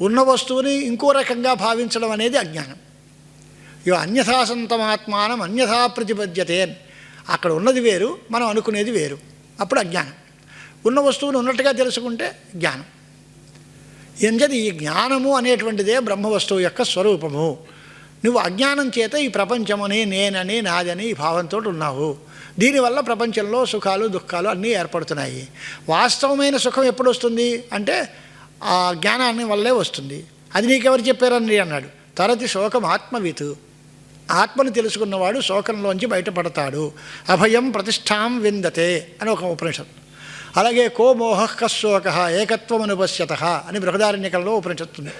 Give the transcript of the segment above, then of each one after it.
ఉన్న వస్తువుని ఇంకో రకంగా భావించడం అనేది అజ్ఞానం. ఇవ అన్యథా సంతమాత్మానం అన్యథా ప్రతిపద్యతే. అక్కడ ఉన్నది వేరు మనం అనుకునేది వేరు. అప్పుడు అజ్ఞానం. ఉన్న వస్తువును ఉన్నట్టుగా తెలుసుకుంటే జ్ఞానం. ఎంజది ఈ జ్ఞానము అనేటువంటిదే బ్రహ్మ వస్తువు యొక్క స్వరూపము. నువ్వు అజ్ఞానం చేత ఈ ప్రపంచమని నేనని నాదని ఈ భావంతో ఉన్నావు. దీనివల్ల ప్రపంచంలో సుఖాలు దుఃఖాలు అన్నీ ఏర్పడుతున్నాయి. వాస్తవమైన సుఖం ఎప్పుడు వస్తుంది అంటే ఆ జ్ఞానాన్ని వల్లే వస్తుంది. అది నీకెవరు చెప్పారండి? అన్నాడు. తరతి శోకం ఆత్మవితు. ఆత్మను తెలుసుకున్నవాడు శోకంలోంచి బయటపడతాడు. అభయం ప్రతిష్టాం విందతే అని ఒక ఉపనిషత్తు అలాగే కో మోహ కశోక ఏకత్వం అనుపశ్యత అని బృహదారణ్యకంలో ఉపనిషత్తుంది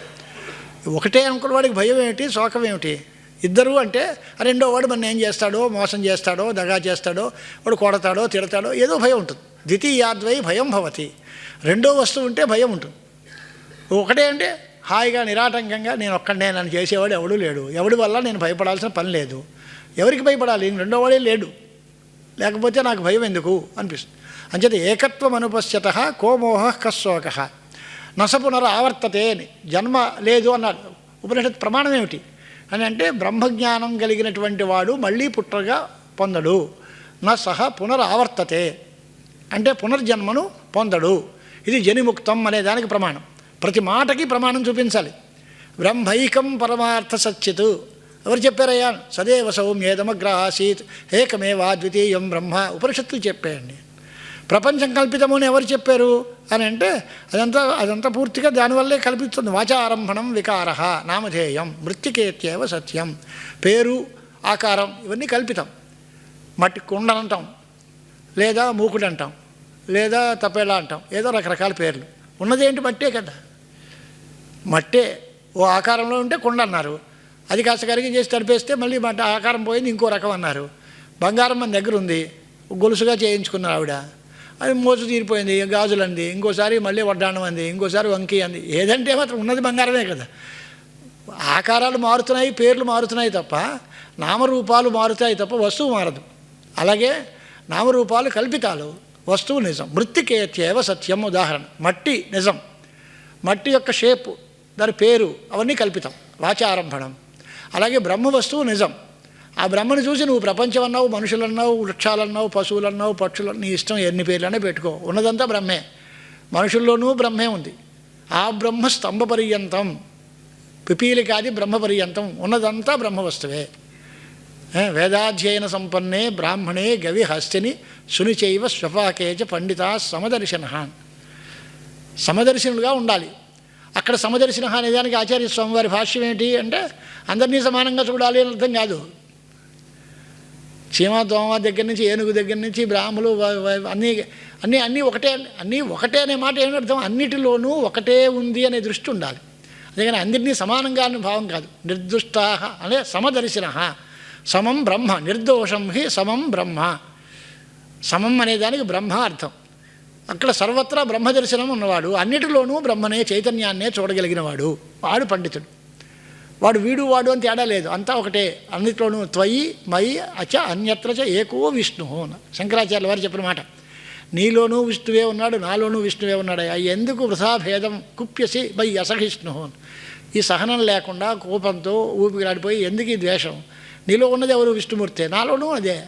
ఒకటే అనుకున్న వాడికి భయం ఏమిటి? శోకం ఏమిటి? ఇద్దరు అంటే రెండో వాడు మన ఏం చేస్తాడో? మోసం చేస్తాడో? దగా చేస్తాడో? వాడు కొడతాడో? తిడతాడో? ఏదో భయం ఉంటుంది. ద్వితీయాద్వై భయం భవతి. రెండో వస్తువు ఉంటే భయం ఉంటుంది. ఒకటే అంటే హాయిగా నిరాటంకంగా నేను ఒక్కడే నన్ను చేసేవాడు ఎవడూ లేడు. ఎవడి వల్ల నేను భయపడాల్సిన పని లేదు. ఎవరికి భయపడాలి? రెండోవాడే లేడు. లేకపోతే నాకు భయం ఎందుకు? అనిపిస్తుంది. అంచేత ఏకత్వం అనుపశ్యత కోమోహ కశోక నస పునరావర్తతే అని. జన్మ లేదు అన్నాడు. ఉపనిషత్ ప్రమాణం ఏమిటి? అని అంటే బ్రహ్మజ్ఞానం కలిగినటువంటి వాడు మళ్ళీ పుట్టగా పొందడు. నా సహ పునరావర్తతే అంటే పునర్జన్మను పొందడు. ఇది జనిముక్తం అనే దానికి ప్రమాణం. ప్రతి మాటకి ప్రమాణం చూపించాలి. బ్రహ్మైకం పరమార్థ సచ్చిత్. ఎవరు చెప్పారయ్యా? సదేవ సౌమ్యేదమగ్ర ఆసీత్ ఏకమేవా ద్వితీయం బ్రహ్మ. ఉపనిషత్తులు చెప్పేయండి. ప్రపంచం కల్పితము అని ఎవరు చెప్పారు? అని అంటే అదంతా అదంతా పూర్తిగా దానివల్లే కల్పిస్తుంది. వాచారంభణం వికార. నామధేయం. మృత్తికేత్యేవ సత్యం. పేరు ఆకారం ఇవన్నీ కల్పితం. మట్టి కుండ అంటాం లేదా మూకుడు అంటాం లేదా తపేలా అంటాం. ఏదో రకరకాల పేర్లు. ఉన్నదేంటి మట్టే కదా. మట్టే ఓ ఆకారంలో ఉంటే కుండ అన్నారు. అది కాస్త కరిగి చేసి తడిపేస్తే మళ్ళీ మట్ట ఆకారం పోయింది ఇంకో రకం అన్నారు. బంగారం మన దగ్గర ఉంది గొలుసుగా చేయించుకున్నారు ఆవిడ. అది మోసు తీరిపోయింది గాజులు అంది ఇంకోసారి మళ్ళీ వడ్డాణం అంది ఇంకోసారి వంకి అంది. ఏదంటే మాత్రం ఉన్నది బంగారమే కదా. ఆకారాలు మారుతున్నాయి పేర్లు మారుతున్నాయి తప్ప నామరూపాలు మారుతాయి తప్ప వస్తువు మారదు. అలాగే నామరూపాలు కల్పితాలు వస్తువు నిజం. మృత్తికేత్యేవ సత్యం ఉదాహరణ. మట్టి నిజం. మట్టి యొక్క షేపు దాని పేరు అవన్నీ కల్పితం. వాచారంభణం. అలాగే బ్రహ్మ వస్తువు నిజం. ఆ బ్రహ్మను చూసి నువ్వు ప్రపంచం అన్నావు మనుషులు అన్నావు వృక్షాలన్నావు పశువులన్నావు పక్షులు నీ ఇష్టం ఎన్ని పేర్లనే పెట్టుకో. ఉన్నదంతా బ్రహ్మే. మనుషుల్లోనూ బ్రహ్మే ఉంది. ఆ బ్రహ్మ స్తంభ పర్యంతం. పిపీలికాది బ్రహ్మ పర్యంతం. ఉన్నదంతా బ్రహ్మ వస్తువే. వేదాధ్యయన సంపన్నే బ్రాహ్మణే గవి హస్తిని సునిచైవ స్వపాకేచ పండిత సమదర్శన. సమదర్శనులుగా ఉండాలి. అక్కడ సమదర్శన అనే దానికి ఆచార్య స్వామివారి భాష్యం ఏంటి అంటే అందరినీ సమానంగా చూడాలి అని అర్థం కాదు. చీమ దోమ దగ్గర నుంచి ఏనుగు దగ్గర నుంచి బ్రాహ్మలు అన్నీ అన్నీ అన్నీ ఒకటే అన్నీ ఒకటే అనే మాట ఏమర్థం అర్థం? అన్నిటిలోనూ ఒకటే ఉంది అనే దృష్టి ఉండాలి. అందుకని అందరినీ సమానంగా అనే భావం కాదు. నిర్దుష్టా అనే సమదర్శిన. సమం బ్రహ్మ నిర్దోషం హి సమం బ్రహ్మ. సమం అనే దానికి బ్రహ్మ అర్థం. అక్కడ సర్వత్రా బ్రహ్మదర్శనం ఉన్నవాడు. అన్నిటిలోనూ బ్రహ్మనే చైతన్యాన్నే చూడగలిగినవాడు. వాడు పండితుడు. వాడు వీడు వాడు అని తేడా లేదు. అంతా ఒకటే. అన్నిట్లోనూ త్వయి మయి అచ అన్యత్ర చ ఏకో విష్ణు అని శంకరాచార్య వారు చెప్పిన మాట. నీలోనూ విష్ణువే ఉన్నాడు నాలోనూ విష్ణువే ఉన్నాడు. అయ్య ఎందుకు వృథా భేదం కుప్యసి మై అసహిష్ణు అని. ఈ సహనం లేకుండా కోపంతో ఊపిరాడిపోయి ఎందుకు ఈ ద్వేషం? నీలో ఉన్నది ఎవరు? విష్ణుమూర్తే. నాలోనూ అదే.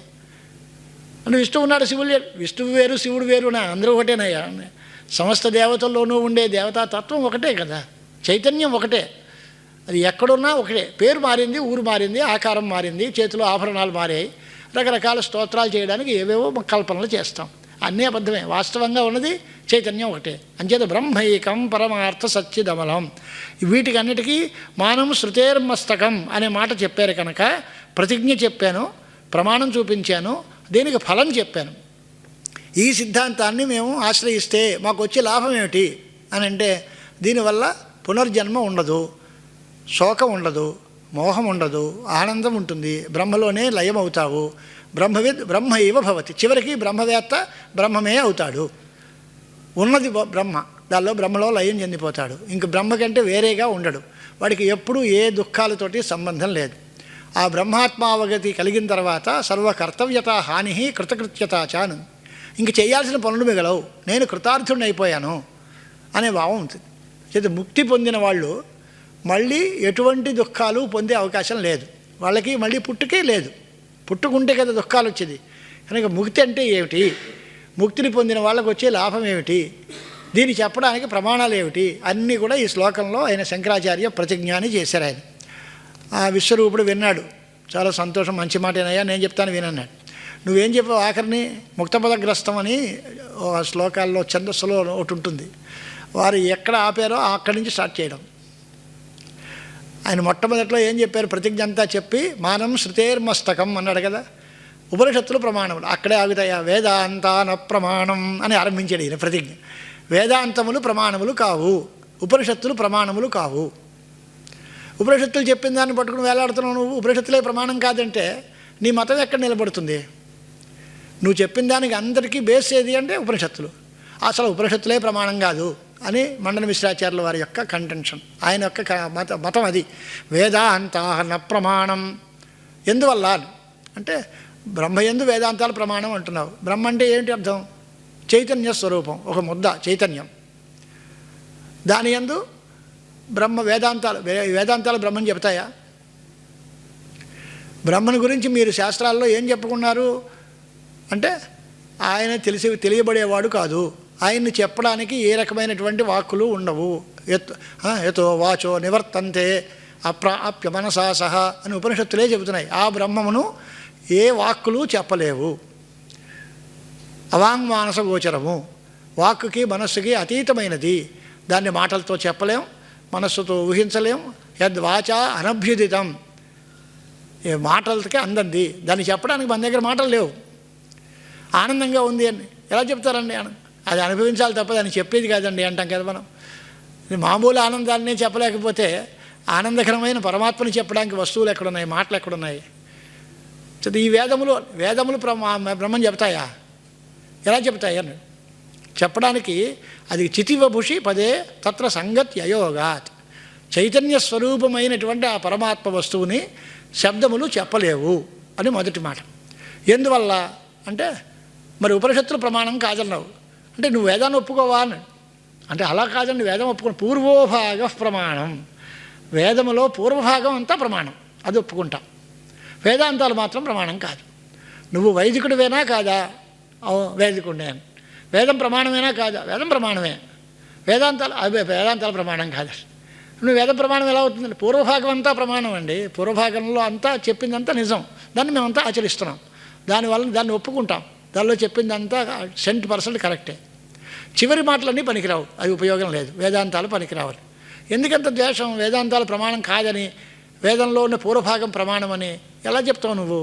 అంటే విష్ణువు ఉన్నాడు శివుడు లేడు. విష్ణువు వేరు శివుడు వేరు నా అందరూ ఒకటేనయ్యా. సమస్త దేవతల్లోనూ ఉండే దేవతాతత్వం ఒకటే కదా. చైతన్యం ఒకటే. అది ఎక్కడున్నా ఒకటే. పేరు మారింది ఊరు మారింది ఆకారం మారింది చేతిలో ఆభరణాలు మారాయి. రకరకాల స్తోత్రాలు చేయడానికి ఏవేవో కల్పనలు చేస్తాం. అన్నీ అబద్ధమే. వాస్తవంగా ఉన్నది చైతన్యం ఒకటే. అంచేత బ్రహ్మైకం పరమార్థ సత్యదమలం వీటికి అన్నిటికీ మానం శృతేర్మస్తకం అనే మాట చెప్పారు కనుక ప్రతిజ్ఞ చెప్పాను ప్రమాణం చూపించాను దీనికి ఫలం చెప్పాను? ఈ సిద్ధాంతాన్ని మేము ఆశ్రయిస్తే మాకు వచ్చే లాభం ఏమిటి? అని అంటే దీనివల్ల పునర్జన్మ ఉండదు శోకం ఉండదు మోహం ఉండదు ఆనందం ఉంటుంది బ్రహ్మలోనే లయం అవుతావు బ్రహ్మవిద్ బ్రహ్మ ఇవ భవతి. చివరికి బ్రహ్మవేత్త బ్రహ్మమే అవుతాడు. ఉన్నది బ్రహ్మ దానిలో బ్రహ్మలో లయం చెందిపోతాడు. ఇంక బ్రహ్మ కంటే వేరేగా ఉండడు. వాడికి ఎప్పుడూ ఏ దుఃఖాలతోటి సంబంధం లేదు. ఆ బ్రహ్మాత్మావగతి కలిగిన తర్వాత సర్వకర్తవ్యత హాని కృతకృత్యత చాను. ఇంక చేయాల్సిన పనులు మిగలవు. నేను కృతార్థుడిని అయిపోయాను అనే భావం ఉంటుంది చేత ముక్తి పొందిన వాళ్ళు మళ్ళీ ఎటువంటి దుఃఖాలు పొందే అవకాశం లేదు. వాళ్ళకి మళ్ళీ పుట్టుకే లేదు. పుట్టుకుంటే కదా దుఃఖాలు వచ్చేది కనుక ముక్తి అంటే ఏమిటి? ముక్తిని పొందిన వాళ్ళకు వచ్చే లాభం ఏమిటి? దీన్ని చెప్పడానికి ప్రమాణాలు ఏమిటి? అన్నీ కూడా ఈ శ్లోకంలో ఆయన శంకరాచార్య ప్రతిజ్ఞాని చేశారు ఆయన. ఆ విశ్వరూపుడు విన్నాడు. చాలా సంతోషం మంచి మాటేనయ్యా నేను చెప్తాను వినన్నాడు. నువ్వేం చెప్పావు ఆఖరిని? ముక్తపదగ్రస్తం అని శ్లోకాల్లో ఛందస్సులో ఒకటి ఉంటుంది. వారు ఎక్కడ ఆపారో అక్కడి నుంచి స్టార్ట్ చేయడం. ఆయన మొట్టమొదట్లో ఏం చెప్పారు? ప్రతిజ్ఞ అంతా చెప్పి మానం శృతేర్మస్తకం అన్నాడు కదా. ఉపనిషత్తులు ప్రమాణములు అక్కడే ఆగుతాయా? వేదాంతాన ప్రమాణం అని ఆరంభించాడు ఈయన ప్రతిజ్ఞ. వేదాంతములు ప్రమాణములు కావు. ఉపనిషత్తులు ప్రమాణములు కావు. ఉపనిషత్తులు చెప్పిన దాన్ని పట్టుకుని వేలాడుతున్నావు నువ్వు. ఉపనిషత్తులే ప్రమాణం కాదంటే నీ మతం ఎక్కడ నిలబడుతుంది? నువ్వు చెప్పిన దానికి అందరికీ బేస్ ఏది అంటే ఉపనిషత్తులు. అసలు ఉపనిషత్తులే ప్రమాణం కాదు అని మండల మిశ్రాచార్యుల వారి యొక్క కంటెన్షన్ ఆయన యొక్క మత మతం అది. వేదాంతాహన ప్రమాణం. ఎందువల్ల? అంటే బ్రహ్మ ఎందు వేదాంతాల ప్రమాణం అంటున్నావు. బ్రహ్మ అంటే ఏంటి అర్థం? చైతన్య స్వరూపం. ఒక ముద్ద చైతన్యం. దాని ఎందు బ్రహ్మ వేదాంతాలు వే- వేదాంతాలు బ్రహ్మని చెప్తాయా బ్రహ్మను గురించి మీరు శాస్త్రాల్లో ఏం చెప్పుకున్నారు? అంటే ఆయన తెలిసి తెలియబడేవాడు కాదు. ఆయన్ని చెప్పడానికి ఏ రకమైనటువంటి వాక్కులు ఉండవు. ఎత్ ఎతో వాచో నివర్తంతే అప్రాప్య మనసా సహ అని ఉపనిషత్తులే చెబుతున్నాయి. ఆ బ్రహ్మమును ఏ వాక్కులు చెప్పలేవు. అవాంగ్మానస గోచరము. వాక్కుకి మనస్సుకి అతీతమైనది. దాన్ని మాటలతో చెప్పలేం. మనస్సుతో ఊహించలేము యద్వాచ అనభ్యుదితం. ఏ మాటలకి అందంది. దాన్ని చెప్పడానికి మన దగ్గర మాటలు లేవు. ఆనందంగా ఉంది అని. ఎలా చెప్తారండి? అది అనుభవించాలి తప్ప దాన్ని చెప్పేది కాదండి అంటాం కదా మనం. ఇది మామూలు ఆనందాన్ని చెప్పలేకపోతే ఆనందకరమైన పరమాత్మని చెప్పడానికి వస్తువులు ఎక్కడున్నాయి? మాటలు ఎక్కడున్నాయి? చది ఈ వేదములు వేదములు బ్రహ్మ బ్రహ్మం చెప్తాయా? ఎలా చెప్తాయి అని చెప్పడానికి అది చితివభుషి పదే తత్ర సంగతి అయోగాత్. చైతన్య స్వరూపమైనటువంటి ఆ పరమాత్మ వస్తువుని శబ్దములు చెప్పలేవు అని మొదటి మాట. ఎందువల్ల? అంటే మరి ఉపనిషత్తుల ప్రమాణం కాదన్నావు. అంటే నువ్వు వేదాన్ని ఒప్పుకోవా అని. అంటే అలా కాదండి వేదం ఒప్పుకుని పూర్వోభాగ ప్రమాణం. వేదములో పూర్వభాగం అంతా ప్రమాణం. అది ఒప్పుకుంటాం. వేదాంతాలు మాత్రం ప్రమాణం కాదు. నువ్వు వైదికుడివేనా కాదా? ఓ వేదికుడినే అని. వేదం ప్రమాణమేనా కాదా? వేదం ప్రమాణమే. వేదాంతాలు అవి వేదాంతాల ప్రమాణం కాదు? నువ్వు వేద ప్రమాణం ఎలా అవుతుందండి పూర్వభాగం అంతా ప్రమాణం అండి. పూర్వభాగంలో అంతా చెప్పిందంతా నిజం. దాన్ని మేమంతా ఆచరిస్తున్నాం. దానివల్ల దాన్ని ఒప్పుకుంటాం. దానిలో చెప్పిందంతా సెంట్ పర్సెంట్ కరెక్టే. చివరి మాటలన్నీ పనికిరావు. అది ఉపయోగం లేదు. వేదాంతాలు పనికిరావాలి. ఎందుకంత ద్వేషం? వేదాంతాల ప్రమాణం కాదని వేదంలో ఉన్న పూర్వభాగం ప్రమాణమని ఎలా చెప్తావు నువ్వు?